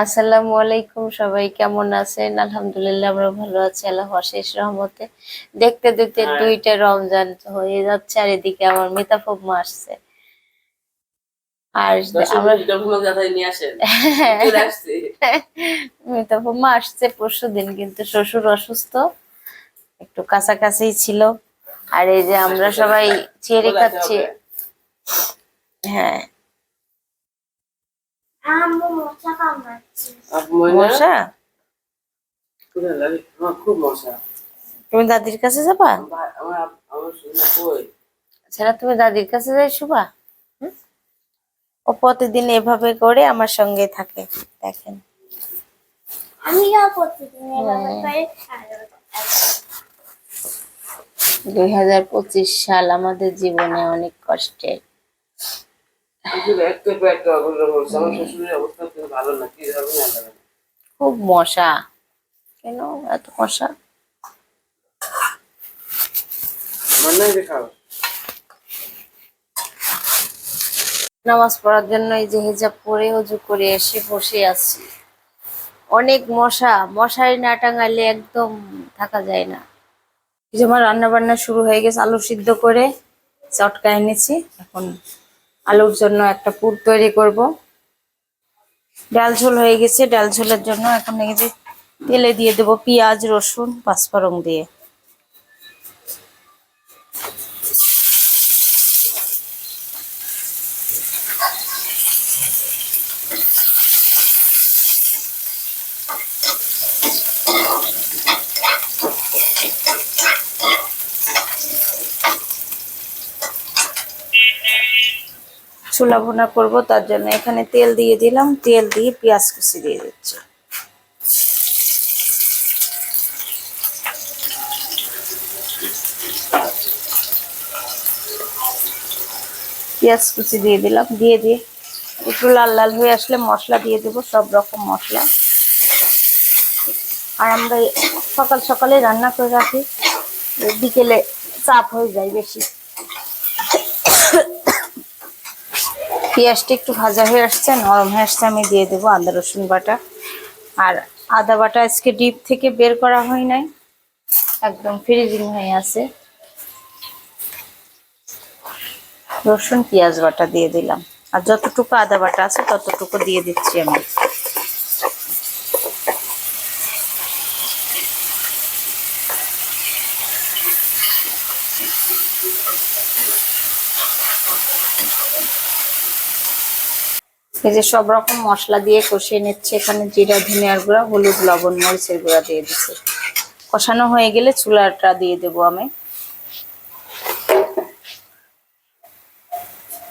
আসসালামু আলাইকুম সবাই কেমন আছেন? আলহামদুলিল্লাহ আমরা ভালো আছি আল্লাহ অশেষ রহমতে। দেখতে দেখতে হ্যাঁ। দুইটা রমজান হয়ে যাচ্ছে আর এদিকে আমার মিতাফুম্মা আসছে। আর আমরা চলে আসছি। পরশু দিন কিন্তু শ্বশুর অসুস্থ। একটু কাছাকাছি ছিল। আর এই যে আমরা সবাই আসতে খাচ্ছি। হ্যাঁ। মশা খুব মশা তুমি দাদির কাছে যাবা? ছাড়া তুমি দাদির কাছে যাই শুভা ও প্রতিদিন এভাবে করে আমার সঙ্গে থাকে দেখেন। দুই হাজার পঁচিশ সাল আমাদের জীবনে অনেক কষ্টের আমি শুধু একটু পেট অগোচর করছে। আমার শ্বশুরের অবস্থা খুব মশা। কেন এত মশা? নামাজ পড়ার জন্য এই যে হেজাব পরে অজু করে এসে বসে আছি। অনেক মশা মশারি না টাঙালে একদম থাকা যায় না। এই যে আমার রান্না বান্না শুরু হয়ে গেছে আলু সিদ্ধ করে চটকা এনেছি এখন আলুর জন্য একটা পুর তৈরি করব। ডাল ঝোল হয়ে গেছে। ডাল ঝোলের জন্য এখন তেলে দিয়ে দেবো পেঁয়াজ, রসুন, পাঁচফোড়ন দিয়ে। ছোলা ভুনা করব, তার জন্য এখানে তেল দিয়ে দিলাম, তেল দিয়ে পেঁয়াজ কুচি দিয়ে দিচ্ছি। পেঁয়াজ কুচি দিয়ে দিলাম, দিয়ে দিয়ে একটু লাল লাল হয়ে আসলে মশলা দিয়ে দেবো, সব রকম মশলা। আর আমরা সকাল সকালে রান্না করে রাখি, বিকেলে চাপ হয়ে যায় বেশি। পেঁয়াজটা একটু ভাজা হয়ে আসছে, নরম হয়ে আসছে, আমি দিয়ে দেবো আদা, রসুন বাটা। আর আদা বাটা আজকে ডিপ থেকে বের করা হয় নাই, একদম ফ্রিজিং হয়ে আছে। রসুন, পেঁয়াজ বাটা দিয়ে দিলাম। আর যতটুকু আদা বাটা আছে, ততটুকু দিয়ে দিচ্ছি আমি। এই যে সব রকম মশলা দিয়ে কষিয়ে নিচ্ছে, এখানে জিরা, ধনিয়ার গুঁড়া, হলুদ, লবণ, মরিচের গুঁড়া দিয়ে দিচ্ছে। কষানো হয়ে গেলে চুলাটা দিয়ে দেবো আমি।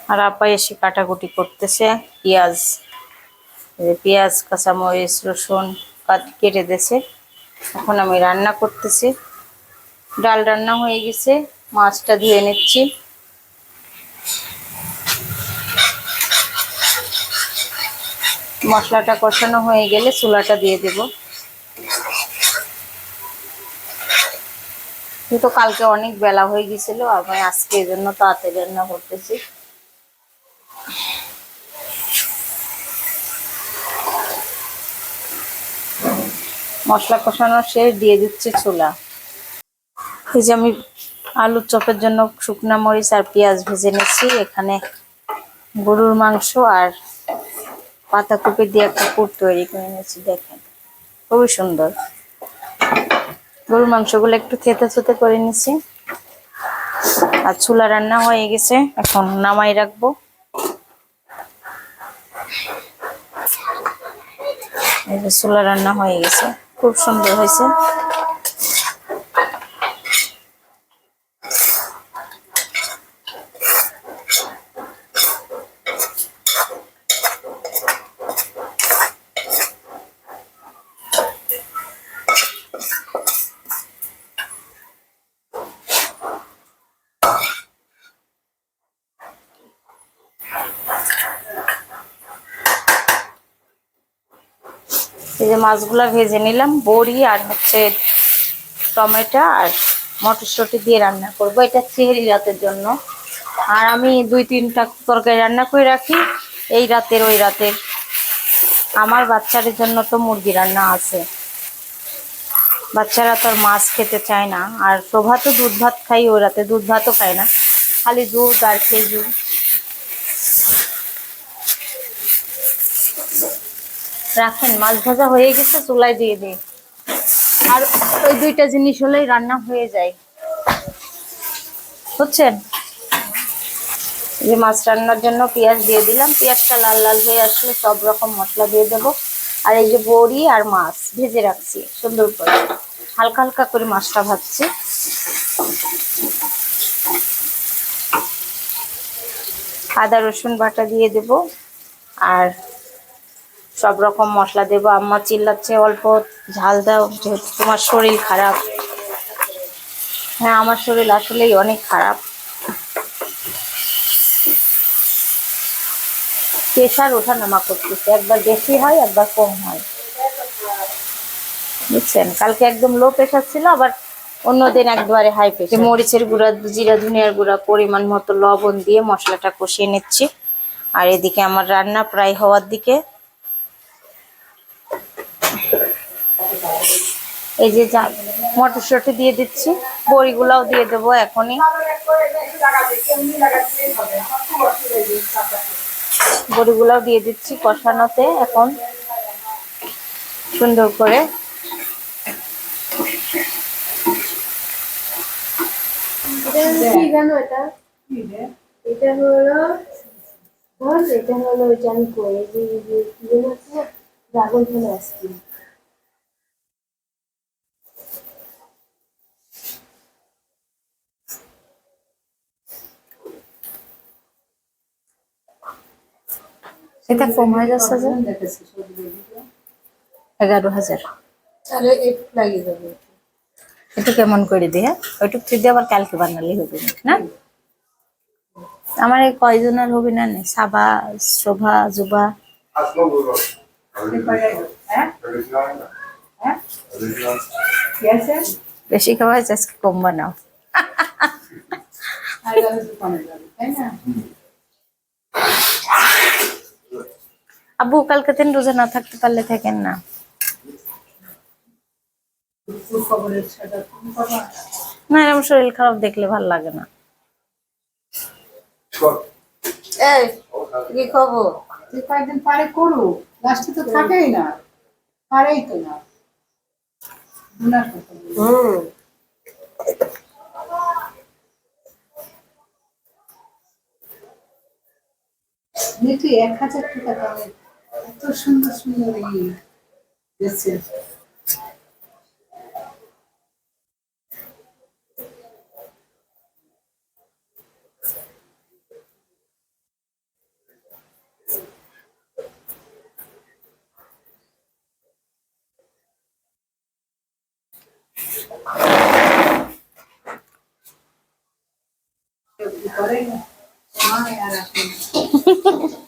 আর আপা এসে কাটাকুটি করতেছে। পেঁয়াজ পেঁয়াজ, কাঁচামরিচ, রসুন কাট- কেটে দিয়েছে। এখন আমি রান্না করতেছি। ডাল রান্না হয়ে গেছে, মাছটা ধুয়ে নিচ্ছি। মশলাটা কষানো হয়ে গেলে চুলাটা দিয়ে দেব। কিন্তু কালকে অনেক বেলা হয়ে গেছিল, আমি আজকে এই জন্য তাড়াতাড়ি রান্না করতেছি। মশলা কষানো শেষ, দিয়ে দিচ্ছি ছোলা এই যে আমি আলুর চপের জন্য শুকনা মরিচ আর পেঁয়াজ ভেজে নিচ্ছি এখানে গরুর মাংস আর পাতাকপি দিয়ে একটা পুর তৈরি করে নিয়েছি দেখেন। খুবই সুন্দর। গরুর মাংসগুলো একটু থেতে থেতে করে নিচ্ছি আর চুলা রান্না হয়ে গেছে, এখন নামাই রাখব। চুলা রান্না হয়ে গেছে, খুব সুন্দর হয়েছে। মাছগুলা ভেজে নিলাম, বড়ি আর হচ্ছে টমেটো আর মটরশুঁটি দিয়ে রান্না করব। এটা চেহারি রাতের জন্য। আর আমি দুই তিনটা তরকারি রান্না করে রাখি। এই রাতের ওই রাতের। আমার বাচ্চাদের জন্য তো মুরগি রান্না আছে। বাচ্চারা তো আর মাছ খেতে চায় না। আর শোভা দুধ ভাত খাই, ও রাতে দুধ ভাতও খায় না। খালি দুধ আর খেজুর। রাখেন, মাছ ভাজা হয়ে গেছে, চুলায় দিয়ে দিই আর ওই দুইটা জিনিস হলেই রান্না হয়ে যায়। বুঝছেন? যে মাছ রান্নার জন্য পেঁয়াজ দিয়ে দিলাম। পেঁয়াজটা লাল লাল হয়ে আসলে সব রকম মশলা দিয়ে দেব। আর এই যে বড়ি আর মাছ ভেজে রাখছি, সুন্দর করে। হালকা হালকা করে মাছটা ভাজছি। আদা রসুন বাটা দিয়ে দেব। আর সব রকম মশলা দেবো। আম্মা চিল্লাচ্ছে, অল্প ঝাল দাও, যেহেতু তোমার শরীর খারাপ। হ্যাঁ আমার শরীর আসলেই অনেক খারাপ। প্রেশার ওঠানামা করতেছে। একবার বেশি হয়, একবার কম হয়। বুঝছেন? কালকে একদম লো প্রেশার ছিল, আবার অন্যদিন একবারে হাই প্রেশার মরিচের গুঁড়া, জিরা, ধনিয়ার গুঁড়া, পরিমাণ মতো লবণ দিয়ে মশলাটা কষিয়ে নিচ্ছি। আর এদিকে আমার রান্না প্রায় হওয়ার দিকে। এই যে মটরশুঁটি দিয়ে দিচ্ছি বড়িগুলাও দিয়ে দেবো এখনই বড়িগুলাও দিয়ে দিচ্ছি কষানোতে এখন সুন্দর করে এটা এটা এটা হলো এটা হলো যে আমি করে যে যে কি যেন আছে না ড্রাগন ফল আইসক্রিম এটা কম হয়ে যাচ্ছে যে? এগারো হাজার। একটু একটু কেমন করে দিয়ে ওইটুক তুই দিয়ে আবার কালকে বানালে হবে না? আমার এই কয়জনের হবে না নে? সাবা শোভা জুবা বেশি খাওয়া হয়েছে আজকে কম বানাও। আব্বু কালকে দিন রোজা না থাকতে পারলে থাকেন না। না এরকম শরীর খারাপ দেখলে ভালো লাগে না। এই কি খবর? যে কয়েকদিন পারে লাস্টে তো থাকেই না পারেই তো না। হুম। এক হাজার টাকা দামের এত সুন্দর সুন্দর ই দিচ্ছে করে না মা আর আসে না।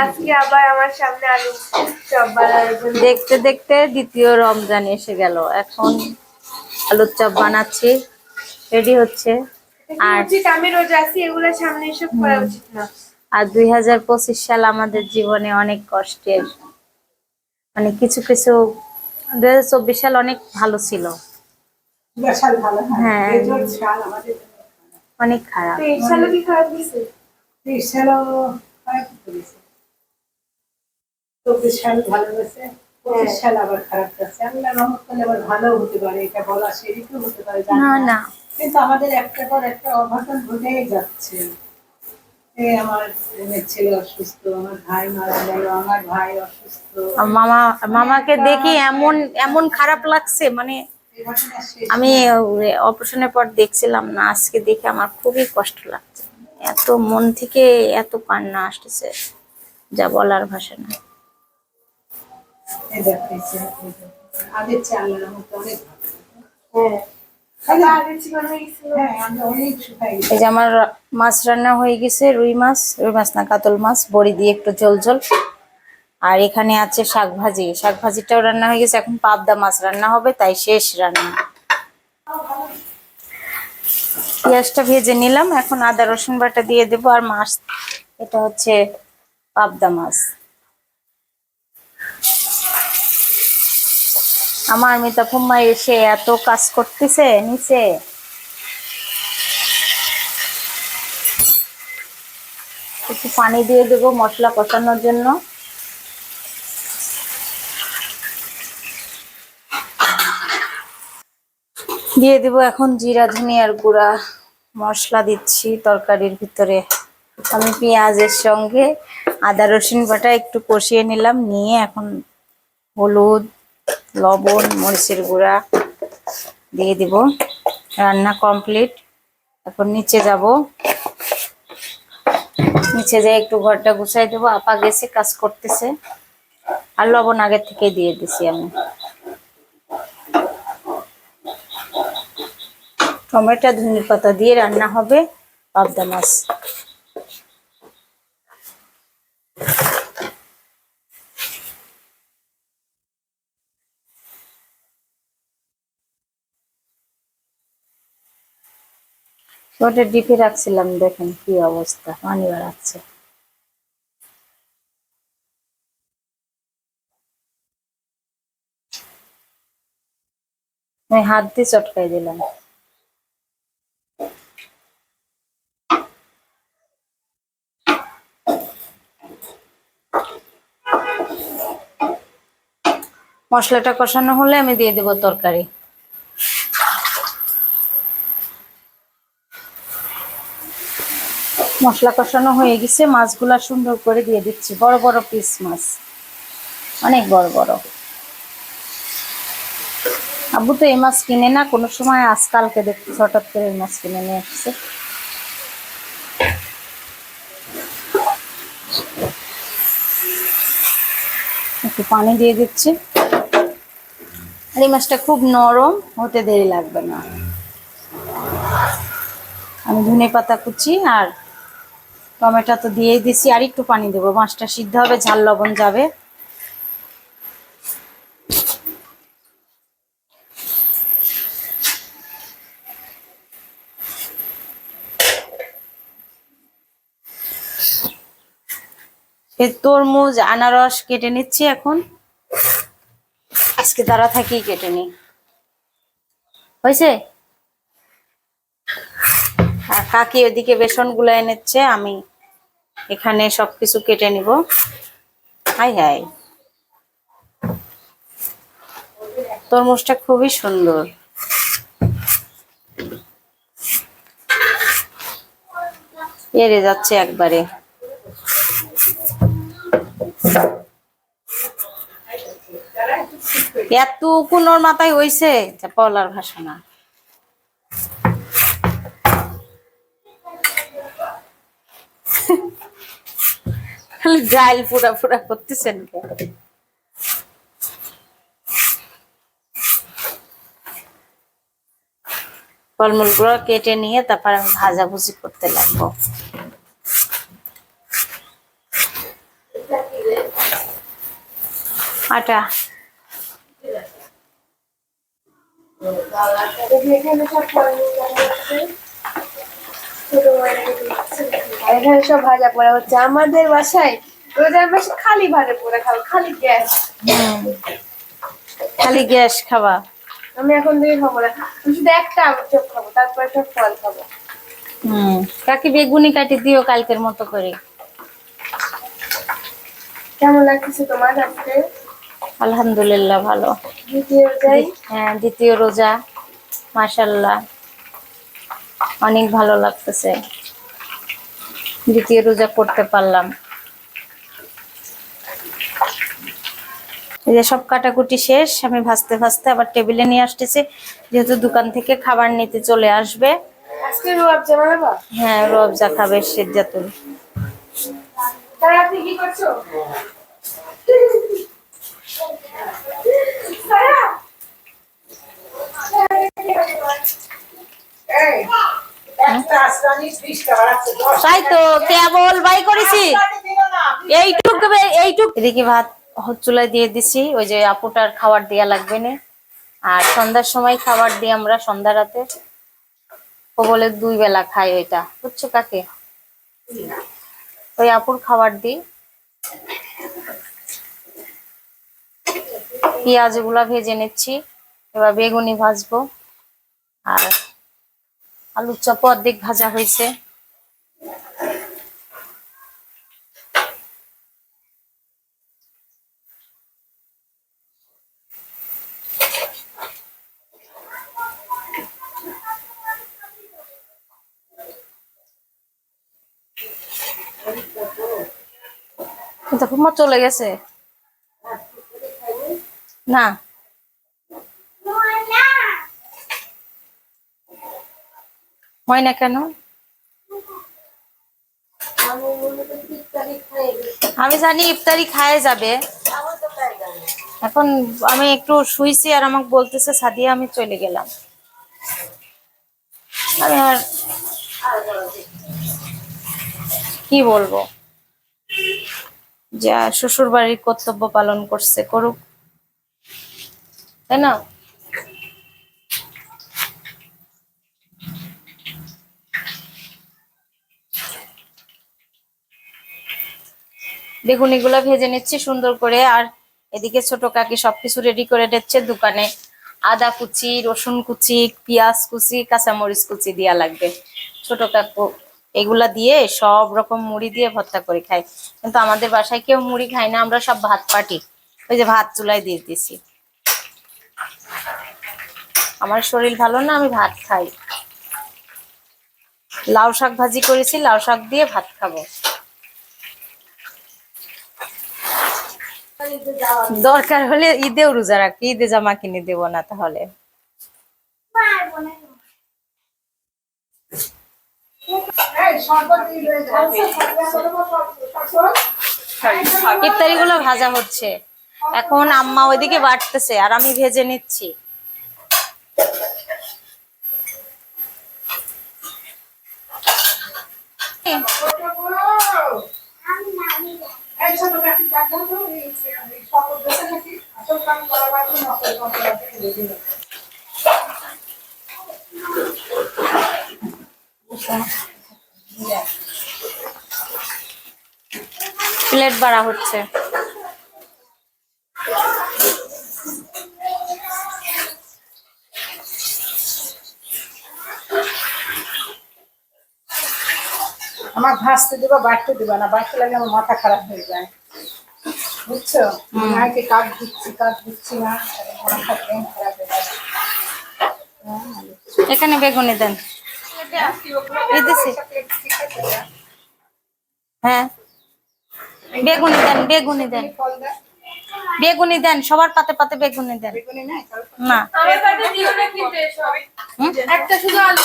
আজকে আবার আমার সামনে আলু চপ বানানোর জন্য দেখতে দেখতে দ্বিতীয় রমজান এসে গেল। এখন আলুর চপ বানাচ্ছি। রেডি হচ্ছে। আর আমি রোজ আসি এগুলো সামনে এসব করা উচিত না। আর দুই হাজার পঁচিশ সাল আমাদের জীবনে অনেক কষ্টের। মানে কিছু কিছু দুই হাজার চব্বিশ সাল অনেক ভালো ছিল। হয়। হ্যাঁ। অনেক খারাপ তো এই সালও কি খারাপ দিছে এই সালও খারাপ করেছে চব্বিশ সাল ভালো গেছে পঁচিশ সাল আবার খারাপ গেছে আল্লাহ রহমত করলে আবার ভালো হতে পারে এটা বলা সেদিকেও হতে পারে না কিন্তু আমাদের একটা পর একটা অঘটন ঘটেই যাচ্ছে। আমার ছেলে অসুস্থ আমার ভাই মারা গেল আমার ভাই অসুস্থ। মামা মামাকে দেখি এমন এমন খারাপ লাগছে মানে আমি অপারেশনের পর দেখছিলাম না আজকে দেখে আমার খুবই কষ্ট লাগছে। এত মন থেকে এত কান্না আসতেছে যা বলার ভাষা না। আগের চেয়ে আল্লাহ রহমত অনেক ভালো হ্যাঁ। হয়ে এই যে আমার মাছ রান্না হয়ে গেছে রুই মাছ রুই মাছ না কাতল মাছ বড়ি দিয়ে একটু ঝোল ঝোল। আর এখানে আছে শাক ভাজি শাক ভাজিটাও রান্না হয়ে গেছে এখন পাবদা মাছ রান্না হবে তাই শেষ রান্না। পেঁয়াজটা ভেজে নিলাম এখন আদা রসুন বাটা দিয়ে দেবো আর মাছ এটা হচ্ছে পাবদা মাছ। আমার মিতা ফুম্মা এসে এত কাজ করতেছে, নিচে। একটু পানি দিয়ে দেবো মশলা কষানোর জন্য। দিয়ে দিব এখন জিরা, ধনিয়ার গুঁড়া, মশলা দিচ্ছি তরকারির ভিতরে। আমি পেঁয়াজের সঙ্গে আদা রসুন বাটা একটু কষিয়ে নিলাম, নিয়ে এখন হলুদ লবণ, মরিচের গুঁড়া দিয়ে দিব। রান্না কমপ্লিট। এখন নিচে যাব। নিচে যাই একটু ঘরটা গুছাই দেবো। আপা গেছে, কাজ করতেছে। আর লবণ আগে থেকে দিয়ে দিছি আমি। টমেটো ধনে পাতা দিয়ে রান্না হবে। পাবদা মাছ। ওটা ডিপে রাখছিলাম, দেখেন কি অবস্থা, পানি বাড়াচ্ছে। আমি হাত দিয়ে চটকাই দিলাম। মশলাটা কষানো হলে আমি দিয়ে দেবো তরকারি। মশলা কষানো হয়ে গেছে, মাছগুলা সুন্দর করে দিয়ে দিচ্ছি। বড় বড় পিস মাছ, অনেক বড় বড়। আব্বু তো এই মাছ কিনে না, কোনো সময় আজকালকে দেখছি, হঠাৎ করে এই মাছ কিনে নিয়ে আসছে। একটু পানি দিয়ে দিচ্ছি। আর এই মাছটা খুব নরম, হতে দেরি লাগবে না। আমি ধনে পাতা কুচি আর টমেটো তো দিয়েই দিছি, আর একটু পানি দেবো। মাছটা সিদ্ধ হবে, ঝাল লবণ যাবে। তরমুজ, আনারস কেটে নিচ্ছি এখন। আজকে তারা থাকি, কেটে নি হয়েছে? আর কাকি ওদিকে বেসনগুলা এনেছে, আমি এখানে সবকিছু কেটে নিব। Hi hi. তরমুজটা খুবই সুন্দর। এড়ে যাচ্ছে একবারে। এত কোনোর মাথায় হইছে? যা বলার ভাষা না। ডাইল পুরা পুরা করতেছেন? ফলমূলগুলো কেটে নিয়ে তারপর আমি ভাজাভুজি করতে লাগবো। আটা। এখানে সব ভাজা পোড়া হচ্ছে। আমাদের বাসায় রোজার মাসে খালি ভাজা পোড়া খাব খালি গ্যাস। খালি গ্যাস খাওয়া আমি এখন থেকে খাব না শুধু একটা চপ খাব তারপরে সব ফল খাব। হুম কাকি বেগুনি কাটি দিও কালকের মতো করে। কেমন লাগতেছে তোমার আজকে? আলহামদুলিল্লাহ ভালো। দ্বিতীয় যাই হ্যাঁ দ্বিতীয় রোজা মাশাল্লাহ অনেক ভালো লাগতেছে। দ্বিতীয় রোজা করতে পারলাম। এই যে সব কাটাকুটি শেষ আমি ভাজতে ভাজতে আবার টেবিলে নিয়ে আসতেছি। যেহেতু দোকান থেকে খাবার নিতে চলে আসবে। হ্যাঁ রবজা খাবে দশ তাই তো কেবল বাই করেছি। এইটুক এইটুক। এদিকে ভাত চুলায় দিয়ে দিছি, ওই যে আপুটার খাবার দেওয়া লাগবে না। আর সন্ধ্যার সময় খাবার দিই আমরা, সন্ধ্যা রাতে। ও বলে দুই বেলা খাই ওইটা। বুঝছ কাকে? ওই আপুর খাবার দিই। পেঁয়াজগুলা ভেজে নিচ্ছি, এবার বেগুনি ভাজবো। আর আলুর চপ অর্ধেক ভাজা হয়েছে। কিন্তু চলে গেছে। না। হয় না কেন? আমি জানি ইফতারি খায় যাবে। এখন আমি একটু শুইছি আর আমাকে বলতেছে, সাদিয়া, আমি চলে গেলাম। আমি আর কি বলব? যা শ্বশুর বাড়ির কর্তব্য পালন করছে করুক। তাই না? বেগুনি এগুলো ভেজে নিচ্ছি সুন্দর করে। আর এদিকে ছোট কাকি সবকিছু রেডি করে দিচ্ছে দোকানে। আদা কুচি, রসুন কুচি, পেঁয়াজ কুচি, কাঁচামরিচ কুচি দেওয়া লাগবে। ছোট কাকু এগুলা দিয়ে সব রকম মুড়ি দিয়ে ভর্তা করে খাই। কিন্তু আমাদের বাসায় কেউ মুড়ি খায় না, আমরা সব ভাত পাটি। ওই যে ভাত চুলায় দিয়ে দিছি। আমার শরীর ভালো না, আমি ভাত খাই। লাউ শাক ভাজি করেছি, লাউ শাক দিয়ে ভাত খাব। দরকার হলে ঈদেও রোজা রাখি ঈদে জামা কিনে দেবো না তাহলে। এই শরবত দিয়ে রয়ে যাবে শরবত ইফতারি গুলো ভাজা হচ্ছে। এখন আম্মা ওইদিকে বাটতেছে আর আমি ভেজে নিচ্ছি। এই ছোট কাকি দেখো তো এই এই শরবত দেশে নাকি আসল কাম করা বাকি নকল কাম করা বাকি রেডি প্লেট বাড়া হচ্ছে। আমার ভাসতে দিবা বাড়তে দিবা না বাড়তে লাগে আমার মাথা খারাপ হয়ে যায়। বুঝছ? মাকে কাজ দিচ্ছি কাজ দিচ্ছি না মাথা খারাপ হয়ে যায়। এখানে বেগুনি দেন। হ্যাঁ। বেগুনি দেন বেগুনি দেন। বেগুনি দেন সবার পাতে পাতে বেগুনি দেন। বেগুনি না একটা শুধু আলু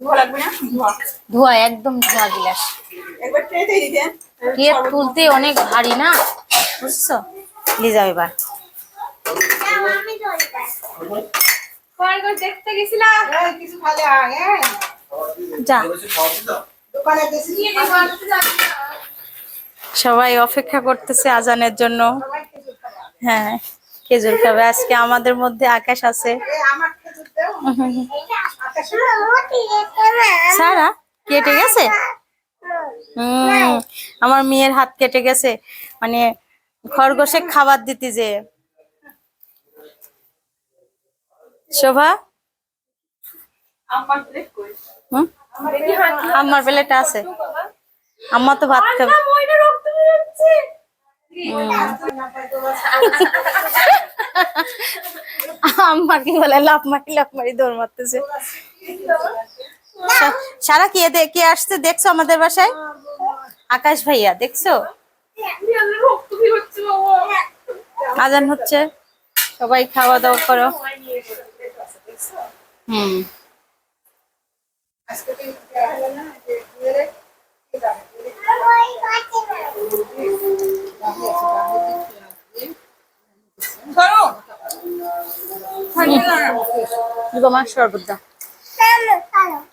ধোয়া লাগবে না? ধোয়া। ধোয়া একদম ধোয়া গিলাস। একবার ট্রেতে দিতেন প্লেট তুলতে অনেক ভারী না? বুঝছ? যাও এবার। দেখতে গেছিলাম এই কিছু খালে আয় হ্যাঁ যা সবাই অপেক্ষা করতেছে আজানের জন্য। হ্যাঁ খেজুর খাবে। আজকে আমাদের মধ্যে আকাশ আছে। এই আমার খেজুর দেও। আকাশে সারা কেটে গেছে? হুম আমার মেয়ের হাত কেটে গেছে। মানে খরগোশে খাবার দিতে যে। শোভা? হুম? আমার প্লেটে আছে। আম্মা তো ভাত খাবে। আম্মা কি বলে লাভ মারি লাভ মারি দৌড় মারতেছে। সারা কে দে কে আসছে দেখছ আমাদের বাসায়? আকাশ ভাইয়া দেখছ? আজান হচ্ছে। সবাই খাওয়া দাওয়া করো। হুম আজকে তো দেওয়া হলো না যে ইয়ে কি দাম তোমার শরবত দাও।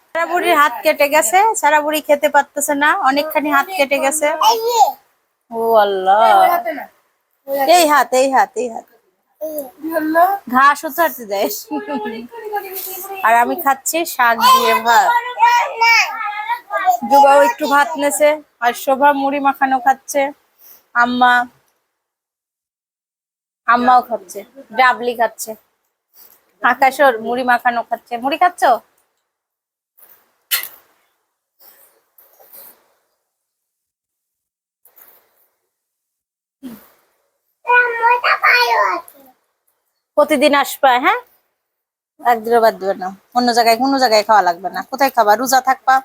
সারা বুড়ির হাত কেটে গেছে সারা বুড়ি খেতে পারতেছে না অনেকখানি হাত কেটে গেছে। ও আল্লাহ। এই হাত এই হাত এই হাত। ঘাস উঠাতে দেয়। আর আমি খাচ্ছি শাক দিয়ে ভাত। যুবাও একটু ভাত নেছে, আর শোভা মুড়ি মাখানো খাচ্ছে। আম্মা, আম্মাও খাচ্ছে, ডাবলি খাচ্ছে। আকাশর মুড়ি মাখানো খাচ্ছে। মুড়ি খাচ্ছ? প্রতিদিন আসবা হ্যাঁ? একদিনও বাদ দেবে না। অন্য জায়গায় কোনো জায়গায় খাওয়া লাগবে না। কোথায় খাবা? রোজা থাকবা?